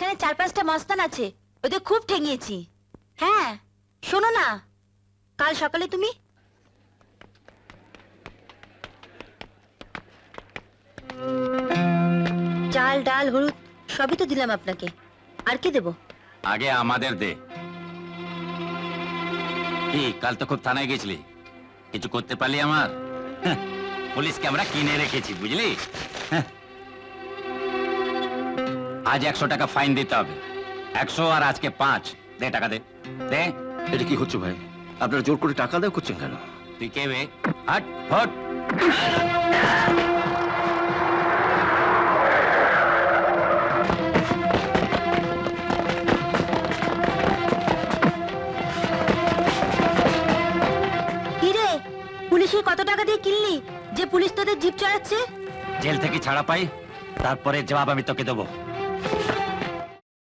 এখানে চার পাঁচটা মস্তান আছে। ওদের খুব ঠেঙিয়েছি। হ্যাঁ শোনো না। কাল সকালে তুমি? চাল ডাল হলুদ সবই তো দিলাম আপনাকে। আর কি দেবো? আগে আমাদের দে। কি কাল তো খুব থানায় গেছিলি? কিছু করতে পারলি আমার? হ্যাঁ, পুলিশকে আমরা কিনে রেখেছি বুঝলি? হ্যাঁ। আজ একশো টাকা ফাইন দিতে হবে। একশো আর আজকে পাঁচ। দে টাকা দে। দে। এটা কি হচ্ছে ভাই? আপনারা জোর করে টাকা দেওয়া করছেন কেন? তুই কে বে? হট হট কি রে পুলিশের কত টাকা দিয়ে কিনলি? যে পুলিশ তোদের জিপ চড়াচ্ছে? জেল থেকে ছাড়া পাই তারপরে জবাব আমি তোকে দেবো। Thank you.